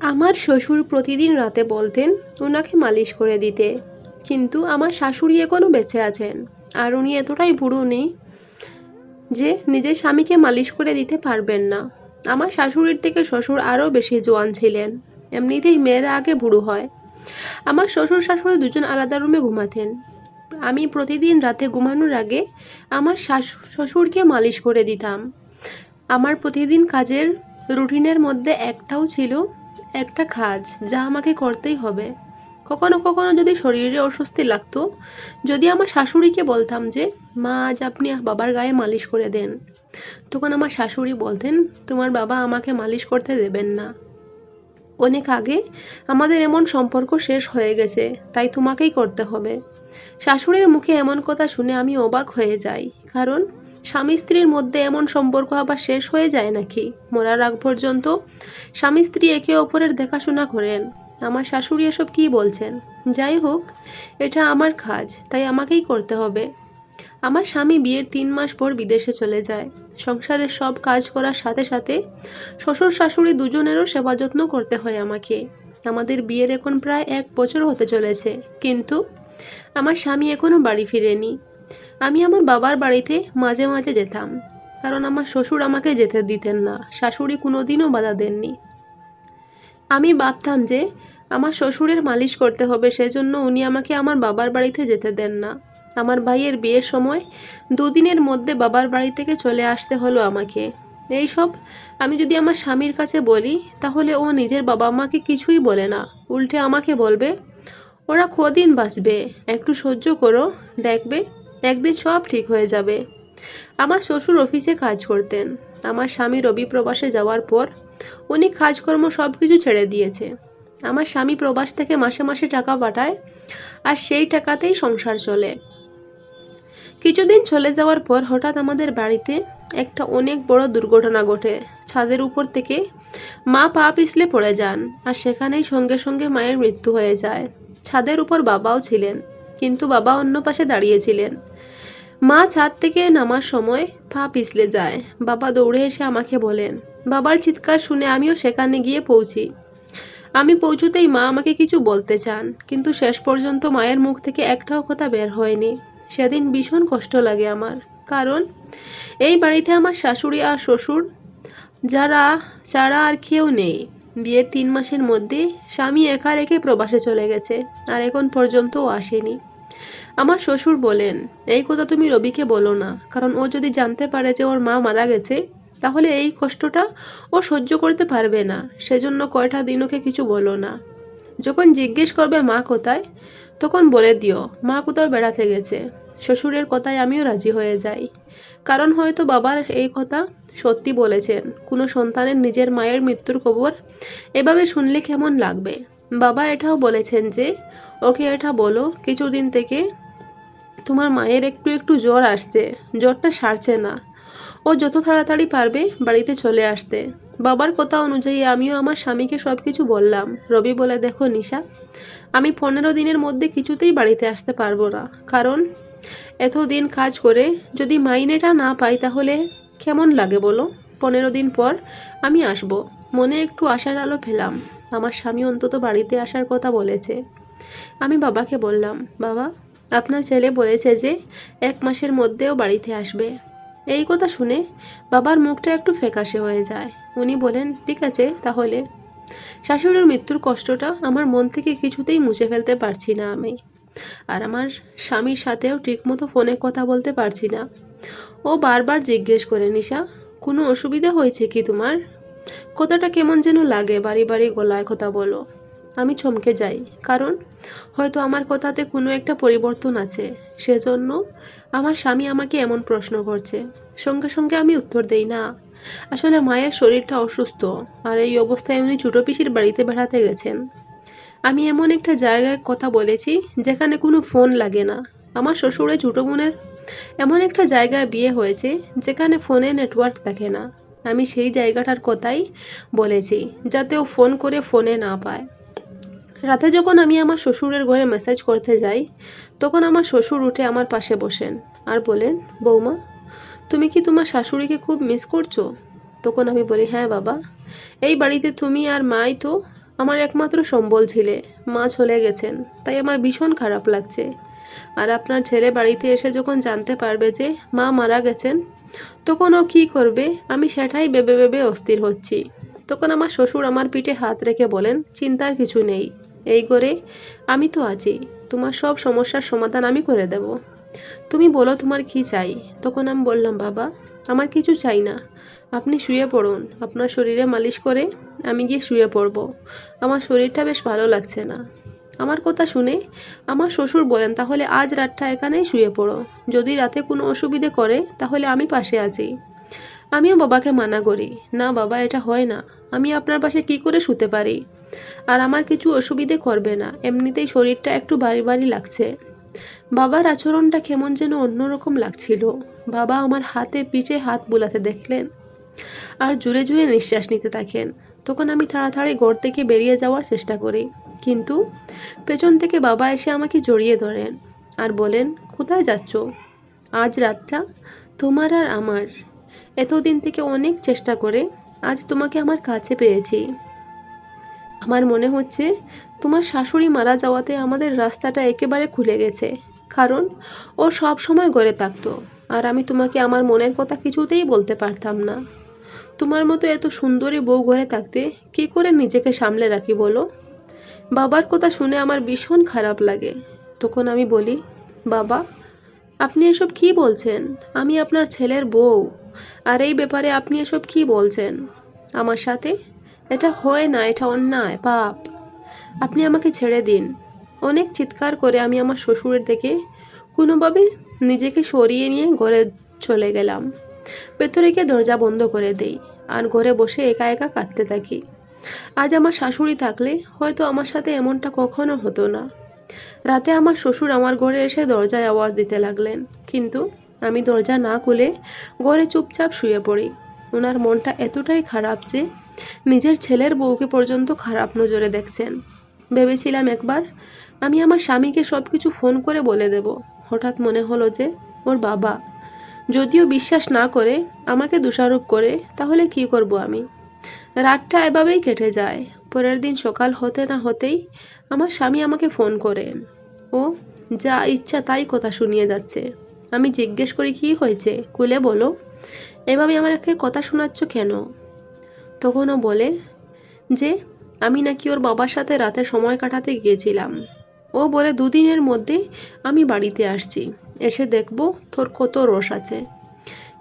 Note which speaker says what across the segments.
Speaker 1: আমার শ্বশুর প্রতিদিন রাতে বলতেন, ওনাকে মালিশ করে দিতে। কিন্তু আমার শাশুড়ি এখনও বেঁচে আছেন, আর উনি এতটাই বুড়ো নেই যে নিজের স্বামীকে মালিশ করে দিতে পারবেন না। আমার শাশুড়ির থেকে শ্বশুর আরও বেশি জোয়ান ছিলেন। এমনিতেই মেয়েরা আগে বুড়ো হয়। আমার শ্বশুর শাশুড়ি দুজন আলাদা রুমে ঘুমাতেন। আমি প্রতিদিন রাতে ঘুমানোর আগে আমার শাশু- শ্বশুরকে মালিশ করে দিতাম। আমার প্রতিদিন কাজের রুটিনের মধ্যে একটাও ছিল একটা কাজ যা আমাকে করতেই হবে। কখনো কখনো যদি শরীরে অস্বস্তি লাগতো, যদি আমার শাশুড়িকে বলতাম যে, মা, আজ আপনি বাবার গায়ে মালিশ করে দেন। তখন আমার শাশুড়ি বলতেন, তোমার বাবা আমাকে মালিশ করতে দেবেন না। অনেক আগে আমাদের এমন সম্পর্ক শেষ হয়ে গেছে, তাই তোমাকেই করতে হবে। শাশুড়ির মুখে এমন কথা শুনে আমি অবাক হয়ে যাই, কারণ স্বামী স্ত্রীর মধ্যে এমন সম্পর্ক আবার শেষ হয়ে যায় নাকি? মরার আগ পর্যন্ত স্বামী স্ত্রী একে অপরের দেখাশোনা করেন। আমার শাশুড়ি এসব কি বলছেন? যাই হোক, এটা আমার কাজ, তাই আমাকেই করতে হবে। আমার স্বামী বিয়ের তিন মাস পর বিদেশে চলে যায়। সংসারের সব কাজ করার সাথে সাথে শ্বশুর শাশুড়ি দুজনেরও সেবা যত্ন করতে হয় আমাকে। আমাদের বিয়ের এখন প্রায় এক বছর হতে চলেছে, কিন্তু আমার স্বামী এখনও বাড়ি ফিরেনি। আমি আমার বাবার বাড়িতে মাঝে মাঝে যেতাম, কারণ আমার শ্বশুর আমাকে যেতে দিতেন না, শাশুড়ি কোনোদিনও বাধা দেননি। আমি ভাবতাম যে আমার শ্বশুরের মালিশ করতে হবে, সেজন্য উনি আমাকে আমার বাবার বাড়িতে যেতে দেন না। আমার ভাইয়ের বিয়ের সময় দুদিনের মধ্যে বাবার বাড়ি থেকে চলে আসতে হলো আমাকে। এই সব আমি যদি আমার স্বামীর কাছে বলি, তাহলে ও নিজের বাবা মাকে কিছুই বলে না। উল্টে আমাকে বলবে, ওরা কদিন বাঁচবে? একটু সহ্য করো, দেখবে একদিন সব ঠিক হয়ে যাবে। আমার শ্বশুর অফিসে কাজ করতেন। আমার স্বামী রবি প্রবাসে যাওয়ার পর উনি কাজকর্ম সব কিছু ছেড়ে দিয়েছে। আমার স্বামী প্রবাস থেকে মাসে মাসে টাকা পাঠায় আর সেই টাকাতেই সংসার চলে। কিছুদিন চলে যাওয়ার পর হঠাৎ আমাদের বাড়িতে একটা অনেক বড় দুর্ঘটনা ঘটে। ছাদের উপর থেকে মা পা পিছলে পড়ে যান আর সেখানেই সঙ্গে সঙ্গে মায়ের মৃত্যু হয়ে যায়। ছাদের উপর বাবাও ছিলেন, কিন্তু বাবা অন্য পাশে দাঁড়িয়েছিলেন মা ছাদ থেকে নামার সময় পা পিছলে যায়। বাবা দৌড়ে এসে আমাকে বলেন, বাবার চিৎকার শুনে আমিও সেখানে গিয়ে পৌঁছি। আমি পৌঁছতেই মা আমাকে কিছু বলতে চান, কিন্তু শেষ পর্যন্ত মায়ের মুখ থেকে একটাও কথা বের হয়নি। সেদিন ভীষণ কষ্ট লাগে আমার, কারণ এই বাড়িতে আমার শাশুড়ি আর শ্বশুর, যারা যারা আর কেউ নেই। বিয়ের তিন মাসের মধ্যে স্বামী একা রেখে প্রবাসে চলে গেছে, আর এখন পর্যন্তও আসেনি। আমার শ্বশুর বলেন, এই কথা তুমি রবিকে বলো না, কারণ ও যদি জানতে পারে যে ওর মা মারা গেছে, তাহলে এই কষ্টটা ও সহ্য করতে পারবে না। সেজন্য কয়টা দিন ওকে কিছু বলো না। যখন জিজ্ঞেস করবে মা কোথায়, তখন বলে দিও, মা কোথাও বেড়াতে গেছে। শ্বশুরের কথায় আমিও রাজি হয়ে যাই। কারণ হয়তো বাবার এই কথা সত্যি বলেছেন। কোনো সন্তানের নিজের মায়ের মৃত্যুর খবর এভাবে শুনলে কেমন লাগবে? বাবা এটাও বলেছেন যে ওকে এটা বলো, কিছুদিন থেকে তোমার মায়ের একটু একটু জ্বর আসছে, জ্বরটা সারছে না। ও যত তাড়াতাড়ি পারবে বাড়িতে চলে আসতে। বাবার কথা অনুযায়ী আমিও আমার স্বামীকে সব কিছু বললাম। রবি বলে, দেখো, নিশা, আমি পনেরো দিনের মধ্যে কিছুতেই বাড়িতে আসতে পারব না। কারণ এতদিন কাজ করে যদি মাইনেটা না পাই তাহলে কেমন লাগে বলো? পনেরো দিন পর আমি আসব। মনে একটু আশার আলো পেলাম। আমার স্বামী অন্তত বাড়িতে আসার কথা বলেছে। আমি বাবাকে বললাম, বাবা, আপনার ছেলে বলেছে যে এক মাসের মধ্যেও বাড়িতে আসবে। এই কথা শুনে বাবার মুখটা একটু ফ্যাকাশে হয়ে যায়। উনি বলেন, ঠিক আছে, তাহলে। শাশুড়ির মৃত্যুর কষ্টটা আমার মন থেকে কিছুতেই মুছে ফেলতে পারছি না আমি। আর আমার স্বামীর সাথেও ঠিকমতো ফোনে কথা বলতে পারছি না। ও বারবার জিজ্ঞেস করে, নিশা, কোনো অসুবিধা হয়েছে কি তোমার? কথাটা কেমন যেন লাগে, বাড়ি বাড়ি গলায় কথা বলো। আমি চমকে যাই, কারণ হয়তো আমার কথাতে কোনো একটা পরিবর্তন আছে। সেজন্য আমার স্বামী আমাকে এমন প্রশ্ন করছে। সঙ্গে সঙ্গে আমি উত্তর দেই, না, আসলে মায়ের শরীরটা অসুস্থ, আর এই অবস্থায় উনি ছোটো পিসির বাড়িতে বেড়াতে গেছেন। আমি এমন একটা জায়গায় কথা বলেছি যেখানে কোনো ফোন লাগে না। আমার শ্বশুরে ছোটো বোনের এমন একটা জায়গায় বিয়ে হয়েছে যেখানে ফোনে নেটওয়ার্ক থাকে না। আমি সেই জায়গাটার কথাই বলেছি, যাতে ও ফোন করে ফোনে না পায়। রাতে যখন আমি আমার শ্বশুরের ঘরে মেসেজ করতে যাই, তখন আমার শ্বশুর উঠে আমার পাশে বসেন আর বলেন, বৌমা, তুমি কি তোমার শাশুড়িকে খুব মিস করছ? তখন আমি বলি হ্যাঁ বাবা, এই বাড়িতে তুমি আর মাই তো আমার একমাত্র সম্বল ছিলে, মা চলে গেছেন, তাই আমার ভীষণ খারাপ লাগছে। আর আপনার ছেলে বাড়িতে এসে যখন জানতে পারবে যে মা মারা গেছেন, তখন ও কী করবে? আমি সেটাই ভেবে ভেবে অস্থির হচ্ছি। তখন আমার শ্বশুর আমার পিঠে হাত রেখে বলেন, চিন্তার কিছু নেই। এই করে আমি তো আছি, তোমার সব সমস্যার সমাধান আমি করে দেব। তুমি বলো তোমার কি চাই? তখন আমি বললাম, বাবা, আমার কিছু চাই না। আপনি শুয়ে পড়ুন, আপনার শরীরে মালিশ করে আমি গিয়ে শুয়ে পড়ব। আমার শরীরটা বেশ ভালো লাগছে না। আমার কথা শুনে আমার শ্বশুর বলেন, তাহলে আজ রাতটা এখানেই শুয়ে পড়ো। যদি রাতে কোনো অসুবিধে করে, তাহলে আমি পাশে আছি। আমিও বাবাকে মানা করি। না বাবা, এটা হয় না। আমি আপনার পাশে কি করে শুতে পারি? আর আমার কিছু অসুবিধে করবে না। এমনিতেই শরীরটা একটু ভারী ভারী লাগছে। বাবার আচরণটা কেমন যেন অন্যরকম লাগছিল। বাবা আমার হাতে পিঠে হাত বুলাতে দেখলেন আর জুড়ে জুড়ে নিঃশ্বাস নিতে থাকেন। তখন আমি তাড়াতাড়ি ঘর থেকে বেরিয়ে যাওয়ার চেষ্টা করি। কিন্তু পেছন থেকে বাবা এসে আমাকে জড়িয়ে ধরেন আর বলেন, কোথায় যাচ্ছ? আজ রাতটা তোমার আর আমার। এতদিন থেকে অনেক চেষ্টা করে আজ তোমাকে আমার কাছে পেয়েছি। আমার মনে হচ্ছে তোমার শাশুড়ি মারা যাওয়াতে আমাদের রাস্তাটা একেবারে খুলে গেছে, কারণ ও সব সময় ঘরে থাকতো, আর আমি তোমাকে আমার মনের কথা কিছুতেই বলতে পারতাম না। তোমার মতো এত সুন্দরী বউ ঘরে থাকতে কি করে নিজেকে সামলে রাখি বলো? বাবার কথা শুনে আমার ভীষণ খারাপ লাগে। তখন আমি বলি, বাবা, আপনি এসব কি বলছেন? আমি আপনার ছেলের বউ। আর এই ব্যাপারে আপনি এসব কি বলছেন? আমার সাথে? এটা হয় না, এটা অন্যায়, পাপ। আপনি আমাকে ছেড়ে দিন। অনেক চিৎকার করে আমি আমার শ্বশুরের থেকে কোনোভাবে নিজেকে সরিয়ে নিয়ে ঘরে চলে গেলাম। ভেতরে গিয়ে দরজা বন্ধ করে দেই আর ঘরে বসে একা একা কাঁদতে থাকি। আজ আমার শাশুড়ি থাকলে হয়তো আমার সাথে এমনটা কখনো হতো না। রাতে আমার শ্বশুর আমার ঘরে এসে দরজায় আওয়াজ দিতে লাগলেন, কিন্তু আমি দরজা না খুলে ঘরে চুপচাপ শুয়ে পড়ি। ওনার মনটা এতটাই খারাপ যে নিজের ছেলের বউকে পর্যন্ত খারাপ নজরে দেখছেন। ভেবেছিলাম একবার আমি আমার স্বামীকে সব কিছু ফোন করে বলে দেব। হঠাৎ মনে হলো যে ওর বাবা। যদিও বিশ্বাস না করে আমাকে দোষারোপ করে, তাহলে কি করব আমি? রাতটা এভাবেই কেটে যায়। পরের দিন সকাল হতে না হতেই আমার স্বামী আমাকে ফোন করে। ও যা ইচ্ছা তাই কথা শুনিয়ে যাচ্ছে। আমি জিজ্ঞেস করি, কি হয়েছে? খুলে বলো, এভাবে আমাকে কথা শোনাচ্ছ কেন? তখন ও বলে, যে আমি নাকি ওর বাবার সাথে রাতে সময় কাটাতে গিয়েছিলাম। ও বলে, দুদিনের মধ্যে আমি বাড়িতে আসছি। এসে দেখব তোর কত রস আছে।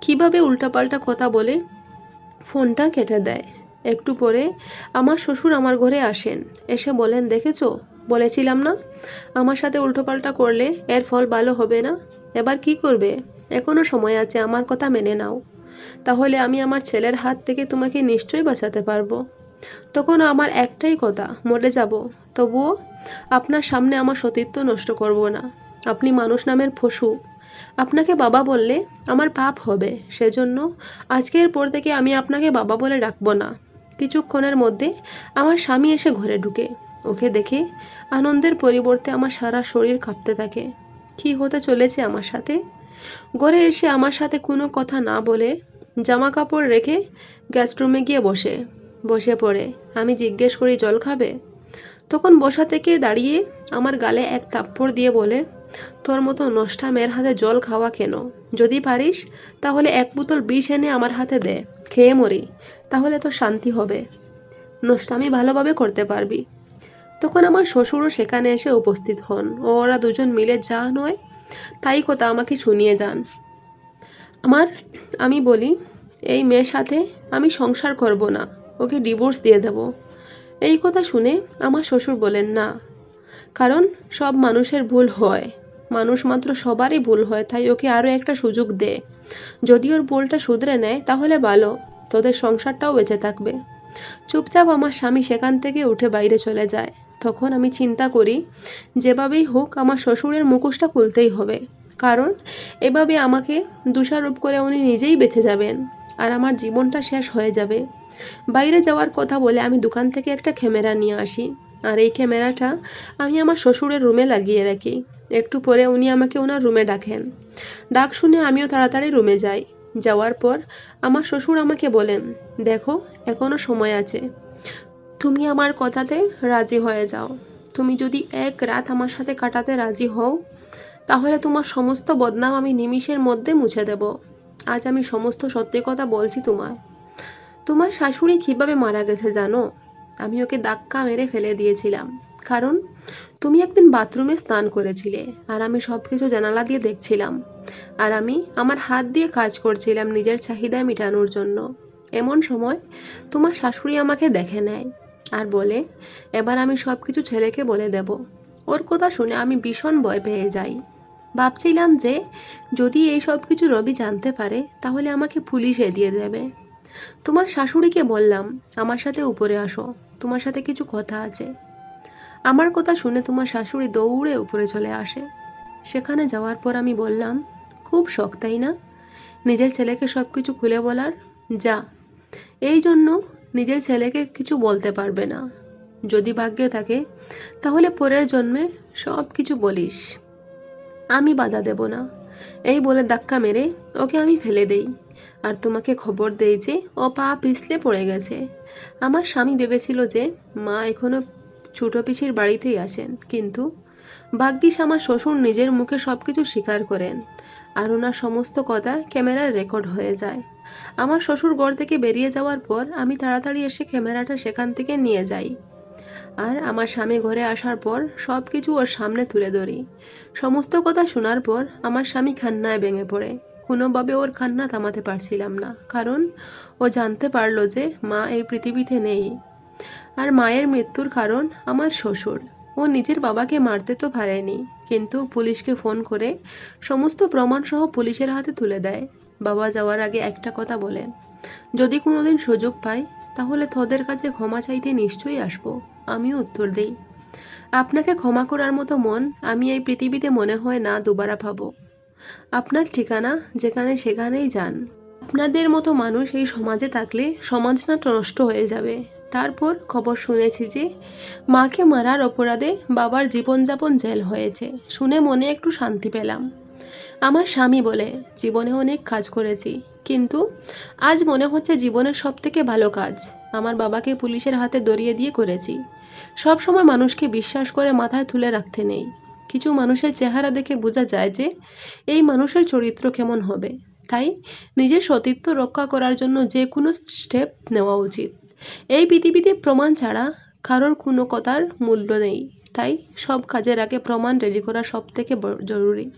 Speaker 1: কীভাবে উল্টাপাল্টা কথা বলে, ফোনটা কেটে দেয়। একটু পরে আমার শ্বশুর আমার ঘরে আসেন। এসে বলেন, দেখেছ? বলেছিলাম না? আমার সাথে উল্টোপাল্টা করলে এর ফল ভালো হবে না? এবার কি করবে? এখনও সময় আছে, আমার কথা মেনে নাও। তাহলে আমি আমার ছেলের হাত থেকে তোমাকে নিশ্চয়ই বাঁচাতে পারব। তখন আমার একটাই কথা, মরে যাব। তবুও আপনার সামনে আমার সতীত্ব নষ্ট করব না। আপনি মানুষ নামের পশু। আপনাকে বাবা বললে আমার পাপ হবে। সেজন্য আজকের পর থেকে আমি আপনাকে বাবা বলে ডাকবো না। কিছুক্ষণের মধ্যে আমার স্বামী এসে ঘরে ঢুকে। ওকে দেখে আনন্দের পরিবর্তে আমার সারা শরীর কাঁপতে থাকে। কি হতে চলেছে আমার সাথে? ঘরে এসে আমার সাথে কোনো কথা না বলে জামা কাপড় রেখে গ্যাস রুমে গিয়ে বসে বসে পড়ে। আমি জিজ্ঞেস করি, জল খাবে? তখন বসা থেকে দাঁড়িয়ে আমার গালে এক থাপ্পড় দিয়ে বলে, তোর মতো নষ্টা মেয়ের হাতে জল খাওয়া কেন? যদি পারিস, তাহলে এক বোতল বিষ এনে আমার হাতে দে। খেয়ে মরি, তাহলে তো শান্তি হবে। নষ্টামি ভালোভাবে করতে পারবি। তখন আমার শ্বশুরও সেখানে এসে উপস্থিত হন। ও ওরা দুজন মিলে, যা নয়, তাই কথা আমাকে শুনিয়ে যান। আমার, আমি বলি, এই মেয়ের সাথে আমি সংসার করব না, ওকে ডিভোর্স দিয়ে দেব। এই কথা শুনে আমার শ্বশুর বলেন, না, কারণ সব মানুষের ভুল হয়। মানুষ মাত্র সবারই ভুল হয়, তাই ওকে আরও একটা সুযোগ দে। যদি ওর ভুলটা শুধরে নেয়, তাহলে ভালো, তোদের সংসারটাও বেঁচে থাকবে। চুপচাপ আমার স্বামী সেখান থেকে উঠে বাইরে চলে যায়। তখন আমি চিন্তা করি, যেভাবেই হোক আমার শ্বশুরের মুখোশটা খুলতেই হবে। কারণ, এভাবে আমাকে দোষারোপ করে উনি নিজেই বেঁচে যাবেন আর আমার জীবনটা শেষ হয়ে যাবে। বাইরে যাওয়ার কথা বলে আমি দোকান থেকে একটা ক্যামেরা নিয়ে আসি আর এই ক্যামেরাটা আমি আমার শ্বশুরের রুমে লাগিয়ে রাখি। একটু পরে উনি আমাকে ওনার রুমে ডাকেন। ডাক শুনে আমিও তাড়াতাড়ি রুমে যাই। যাওয়ার পর আমার শ্বশুর আমাকে বলেন, দেখো এখনও সময় আছে। তুমি আমার কথাতে রাজি হয়ে যাও। তুমি যদি এক রাত আমার সাথে কাটাতে রাজি হও, তাহলে তোমার সমস্ত বদনাম আমি নিমিষের মধ্যে মুছে দেব। আজ আমি সমস্ত সত্যি কথা বলছি তোমায়। তোমার শাশুড়ি কীভাবে মারা গেছে জানো? আমি ওকে ধাক্কা মেরে ফেলে দিয়েছিলাম। কারণ তুমি একদিন বাথরুমে স্নান করেছিলে আর আমি সব কিছু জানালা দিয়ে দেখছিলাম। আর আমি আমার হাত দিয়ে কাজ করছিলাম নিজের চাহিদা মেটানোর জন্য। এমন সময় তোমার শাশুড়ি আমাকে দেখে নেয়। আর বলে, এবার আমি সব কিছু ছেলেকে বলে দেব। ওর কথা শুনে আমি ভীষণ ভয় পেয়ে যাই। ভাবছিলাম যে যদি এই সব কিছু রবি জানতে পারে, তাহলে আমাকে পুলিশে দিয়ে দেবে। তোমার শাশুড়িকে বললাম, আমার সাথে উপরে আসো, তোমার সাথে কিছু কথা আছে। আমার কথা শুনে তোমার শাশুড়ি দৌড়ে উপরে চলে আসে। সেখানে যাওয়ার পর আমি বললাম, খুব শখ, তাই না? নিজের ছেলেকে সব কিছু খুলে বলার? যা। এই জন্য নিজের ছেলেকে কিছু বলতে পারবে না। যদি ভাগ্যে থাকে, তাহলে পরের জন্মে সব কিছু বলিস। আমি বাধা দেব না। এই বলে ধাক্কা মেরে ওকে আমি ফেলে দেই। আর তোমাকে খবর দেই যে, ও পা পিছলে পড়ে গেছে। আমার স্বামী ভেবেছিল যে, মা এখনও ছোটো পিসির বাড়িতেই আছেন কিন্তু ভাগ্যিস আমার শ্বশুর নিজের মুখে সব কিছু স্বীকার করেন। আর ওনার সমস্ত কথা ক্যামেরায় রেকর্ড হয়ে যায়। আমার শ্বশুর ঘর থেকে বেরিয়ে যাওয়ার পর আমি তাড়াতাড়ি এসে ক্যামেরাটা সেখান থেকে নিয়ে যাই। আর আমার স্বামী ঘরে আসার পর সব কিছু ওর সামনে তুলে ধরি। সমস্ত কথা শোনার পর আমার স্বামী খান্নায় ভেঙে পড়ে। কোনোভাবে ওর কান্না থামাতে পারছিলাম না, কারণ ও জানতে পারল যে মা এই পৃথিবীতে নেই। আর মায়ের মৃত্যুর কারণ আমার শ্বশুর। ও নিজের বাবাকে মারতে তো পারেনি, কিন্তু পুলিশকে ফোন করে সমস্ত প্রমাণ সহ পুলিশের হাতে তুলে দেয়। বাবা যাওয়ার আগে একটা কথা বলেন। যদি কোনোদিন সুযোগ পাই, তাহলে তোদের কাছে ক্ষমা চাইতে নিশ্চয়ই আসব। আমিও উত্তর দেই। আপনাকে ক্ষমা করার মতো মন আমি এই পৃথিবীতে মনে হয় না দুবারা পাবো। আপনার ঠিকানা যেখানে সেখানেই যান। আপনাদের মতো মানুষ এই সমাজে থাকলে সমাজটা নষ্ট হয়ে যাবে। তারপর খবর শুনেছি যে, মাকে মারার অপরাধে বাবার জীবনযাপন জেল হয়েছে। শুনে মনে একটু শান্তি পেলাম। আমার স্বামী বলে, জীবনে অনেক কাজ করেছি, কিন্তু আজ মনে হচ্ছে জীবনের সব থেকে ভালো কাজ। আমার বাবাকে পুলিশের হাতে দড়িয়ে দিয়ে করেছি। সব সময় মানুষকে বিশ্বাস করে মাথায় তুলে রাখতে নেই। কিছু মানুষের চেহারা দেখে বোঝা যায় যে এই মানুষের চরিত্র কেমন হবে। তাই নিজের সতীত্ব রক্ষা করার জন্য যে কোনো স্টেপ নেওয়া উচিত। এই পৃথিবীতে প্রমাণ ছাড়া কারোর কোনো কথার মূল্য নেই। তাই সব কাজের আগে প্রমাণ রেডি করা সব থেকে জরুরি।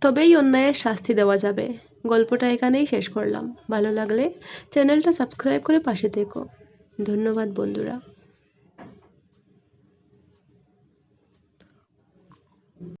Speaker 1: তবেই অন্যায়ের শাস্তি দেওয়া যাবে। গল্পটা এখানেই শেষ করলাম। ভালো লাগলে চ্যানেলটা সাবস্ক্রাইব করে পাশে থেকো। ধন্যবাদ বন্ধুরা।